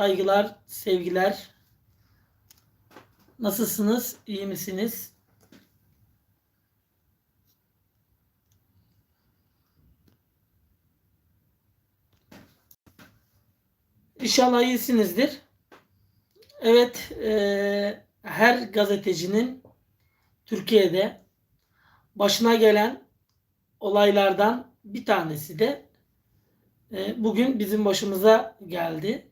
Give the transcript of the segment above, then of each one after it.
saygılar, sevgiler. Nasılsınız? İyi misiniz? İnşallah iyisinizdir. Evet, eee, her gazetecinin Türkiye'de başına gelen olaylardan bir tanesi de e, bugün bizim başımıza geldi.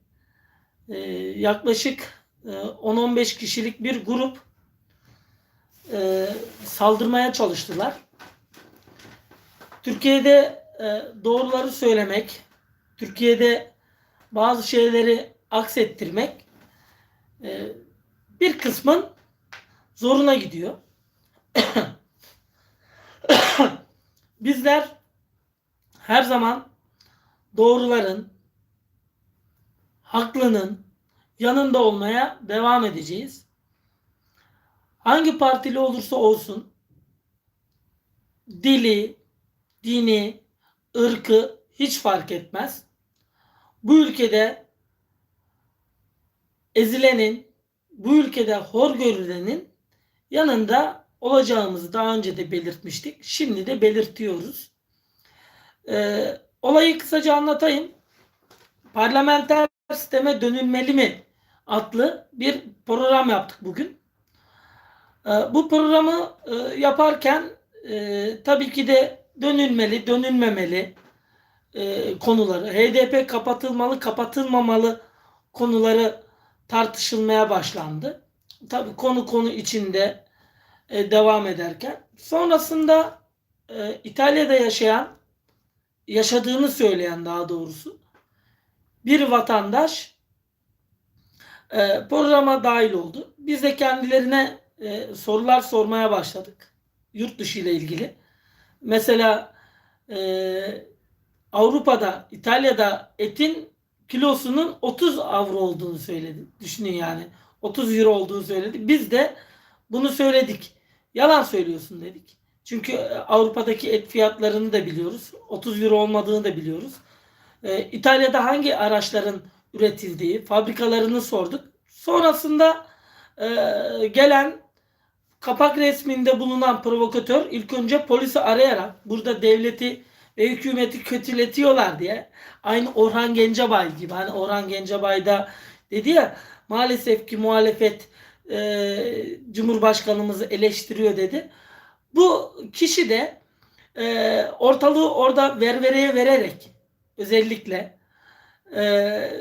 E, yaklaşık e, 10-15 kişilik bir grup e, saldırmaya çalıştılar. Türkiye'de e, doğruları söylemek, Türkiye'de bazı şeyleri aksettirmek e, bir kısmın zoruna gidiyor. Bizler her zaman doğruların, haklının yanında olmaya devam edeceğiz. Hangi partili olursa olsun dili, dini, ırkı hiç fark etmez. Bu ülkede ezilenin, bu ülkede hor görülenin yanında olacağımızı daha önce de belirtmiştik. Şimdi de belirtiyoruz. Ee, olayı kısaca anlatayım. Parlamenter sisteme dönülmeli mi adlı bir program yaptık bugün. Ee, bu programı e, yaparken e, tabii ki de dönülmeli, dönülmemeli e, konuları, HDP kapatılmalı, kapatılmamalı konuları tartışılmaya başlandı. Tabii konu konu içinde devam ederken sonrasında İtalya'da yaşayan yaşadığını söyleyen daha doğrusu bir vatandaş e, programa dahil oldu. Biz de kendilerine e, sorular sormaya başladık. Yurt dışı ile ilgili. Mesela e, Avrupa'da, İtalya'da etin kilosunun 30 avro olduğunu söyledi. Düşünün yani. 30 euro olduğunu söyledi. Biz de bunu söyledik. Yalan söylüyorsun dedik. Çünkü e, Avrupa'daki et fiyatlarını da biliyoruz. 30 euro olmadığını da biliyoruz. Ee, İtalya'da hangi araçların üretildiği, fabrikalarını sorduk. Sonrasında e, gelen kapak resminde bulunan provokatör ilk önce polisi arayarak burada devleti ve hükümeti kötületiyorlar diye aynı Orhan Gencebay gibi hani Orhan Gencebay da dedi ya maalesef ki muhalefet e, Cumhurbaşkanımızı eleştiriyor dedi. Bu kişi de e, ortalığı orada ververeye vererek özellikle e,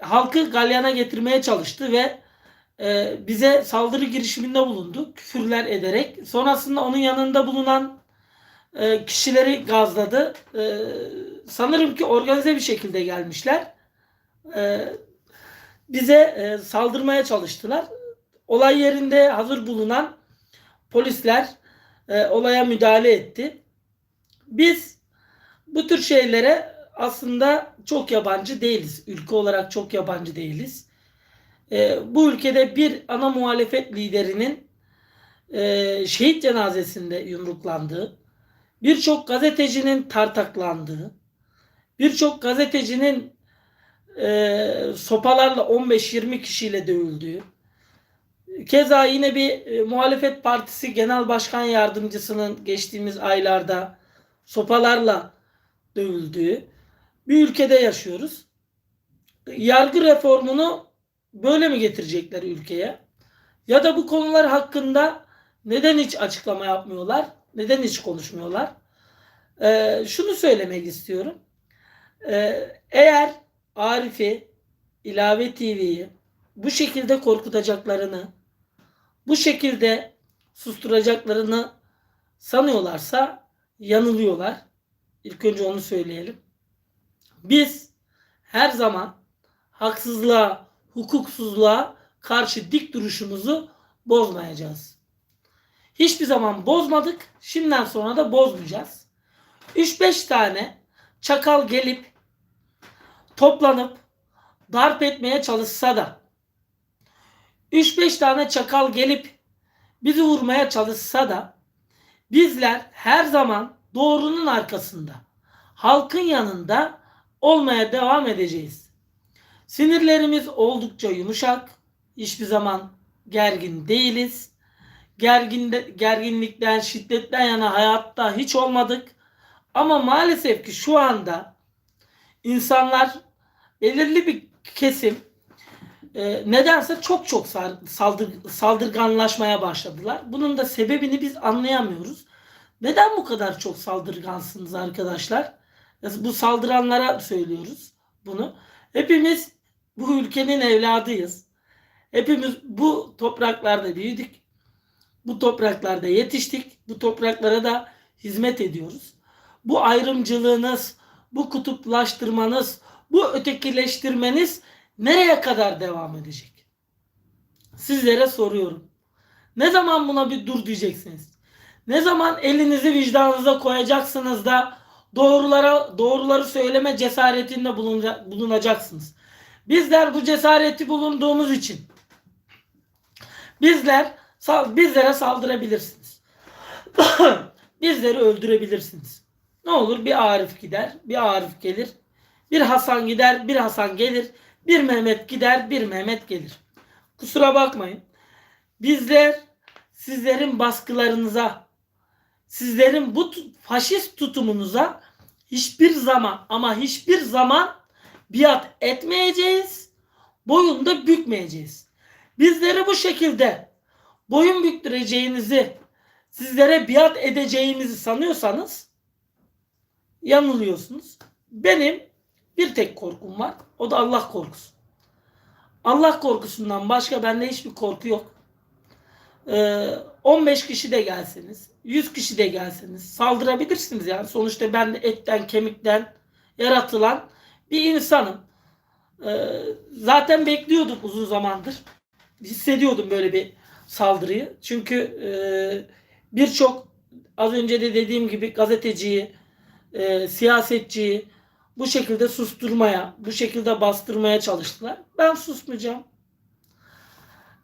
halkı galyana getirmeye çalıştı ve e, bize saldırı girişiminde bulundu. Küfürler ederek. Sonrasında onun yanında bulunan e, kişileri gazladı. E, sanırım ki organize bir şekilde gelmişler. E, bize e, saldırmaya çalıştılar. Olay yerinde hazır bulunan polisler e, olaya müdahale etti. Biz bu tür şeylere aslında çok yabancı değiliz. Ülke olarak çok yabancı değiliz. E, bu ülkede bir ana muhalefet liderinin e, şehit cenazesinde yumruklandığı, birçok gazetecinin tartaklandığı, birçok gazetecinin e, sopalarla 15-20 kişiyle dövüldüğü, Keza yine bir e, muhalefet partisi genel başkan yardımcısının geçtiğimiz aylarda sopalarla dövüldüğü bir ülkede yaşıyoruz. Yargı reformunu böyle mi getirecekler ülkeye? Ya da bu konular hakkında neden hiç açıklama yapmıyorlar? Neden hiç konuşmuyorlar? Ee, şunu söylemek istiyorum. Ee, eğer Arif'i, İlave TV'yi bu şekilde korkutacaklarını, bu şekilde susturacaklarını sanıyorlarsa yanılıyorlar. İlk önce onu söyleyelim. Biz her zaman haksızlığa, hukuksuzluğa karşı dik duruşumuzu bozmayacağız. Hiçbir zaman bozmadık. Şimdiden sonra da bozmayacağız. 3-5 tane çakal gelip toplanıp darp etmeye çalışsa da 3-5 tane çakal gelip bizi vurmaya çalışsa da bizler her zaman doğrunun arkasında, halkın yanında olmaya devam edeceğiz. Sinirlerimiz oldukça yumuşak. Hiçbir zaman gergin değiliz. Gerginde, gerginlikten, şiddetten yana hayatta hiç olmadık. Ama maalesef ki şu anda insanlar belirli bir kesim e, nedense çok çok saldır, saldırganlaşmaya başladılar. Bunun da sebebini biz anlayamıyoruz. Neden bu kadar çok saldırgansınız arkadaşlar? Bu saldıranlara söylüyoruz bunu. Hepimiz bu ülkenin evladıyız. Hepimiz bu topraklarda büyüdük. Bu topraklarda yetiştik. Bu topraklara da hizmet ediyoruz. Bu ayrımcılığınız, bu kutuplaştırmanız, bu ötekileştirmeniz nereye kadar devam edecek? Sizlere soruyorum. Ne zaman buna bir dur diyeceksiniz? Ne zaman elinizi vicdanınıza koyacaksınız da doğrulara doğruları söyleme cesaretinde bulunacaksınız. Bizler bu cesareti bulunduğumuz için bizler bizlere saldırabilirsiniz. Bizleri öldürebilirsiniz. Ne olur bir Arif gider, bir Arif gelir. Bir Hasan gider, bir Hasan gelir. Bir Mehmet gider, bir Mehmet gelir. Kusura bakmayın. Bizler sizlerin baskılarınıza, sizlerin bu faşist tutumunuza hiçbir zaman ama hiçbir zaman biat etmeyeceğiz. Boyun da bükmeyeceğiz. Bizleri bu şekilde boyun büktüreceğinizi, sizlere biat edeceğimizi sanıyorsanız yanılıyorsunuz. Benim bir tek korkum var. O da Allah korkusu. Allah korkusundan başka bende hiçbir korku yok. Ee, 15 kişi de gelseniz, 100 kişi de gelseniz saldırabilirsiniz yani. Sonuçta ben de etten, kemikten yaratılan bir insanım. Ee, zaten bekliyordum uzun zamandır. Hissediyordum böyle bir saldırıyı. Çünkü e, birçok az önce de dediğim gibi gazeteciyi, e, siyasetçiyi bu şekilde susturmaya, bu şekilde bastırmaya çalıştılar. Ben susmayacağım.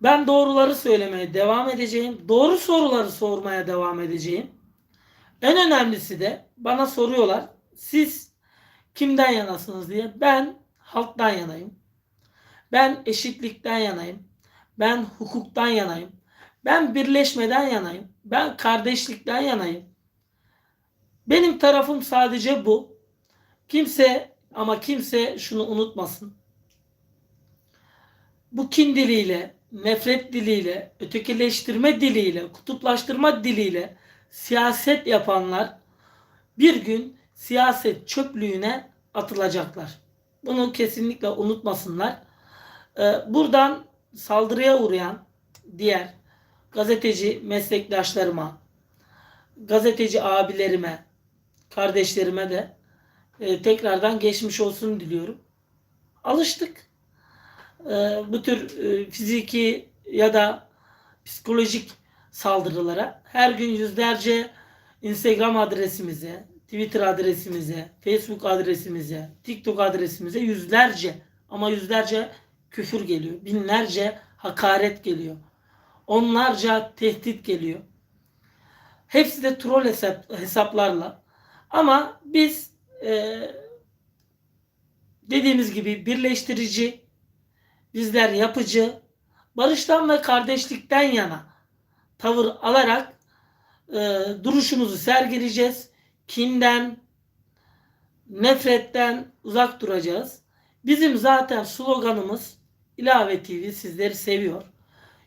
Ben doğruları söylemeye devam edeceğim. Doğru soruları sormaya devam edeceğim. En önemlisi de bana soruyorlar. Siz kimden yanasınız diye. Ben halktan yanayım. Ben eşitlikten yanayım. Ben hukuktan yanayım. Ben birleşmeden yanayım. Ben kardeşlikten yanayım. Benim tarafım sadece bu. Kimse ama kimse şunu unutmasın. Bu kin diliyle, nefret diliyle, ötekileştirme diliyle, kutuplaştırma diliyle siyaset yapanlar bir gün siyaset çöplüğüne atılacaklar. Bunu kesinlikle unutmasınlar. Ee, Buradan saldırıya uğrayan diğer gazeteci meslektaşlarıma, gazeteci abilerime, kardeşlerime de e, tekrardan geçmiş olsun diliyorum. Alıştık. E, bu tür e, fiziki ya da psikolojik saldırılara her gün yüzlerce Instagram adresimize, Twitter adresimize, Facebook adresimize, TikTok adresimize yüzlerce ama yüzlerce küfür geliyor. Binlerce hakaret geliyor. Onlarca tehdit geliyor. Hepsi de troll hesap, hesaplarla. Ama biz e, dediğimiz gibi birleştirici, bizler yapıcı, barıştan ve kardeşlikten yana tavır alarak e, duruşumuzu sergileyeceğiz. Kinden, nefretten uzak duracağız. Bizim zaten sloganımız İlave TV sizleri seviyor.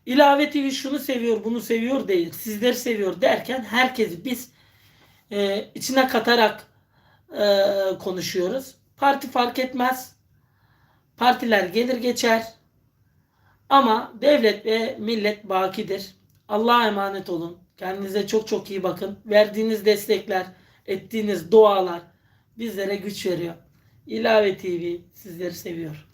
İlave TV şunu seviyor, bunu seviyor değil. Sizleri seviyor derken herkesi biz e, içine katarak e, konuşuyoruz. Parti fark etmez. Partiler gelir geçer. Ama devlet ve millet bakidir. Allah'a emanet olun. Kendinize çok çok iyi bakın. Verdiğiniz destekler, ettiğiniz dualar bizlere güç veriyor. İlave TV sizleri seviyor.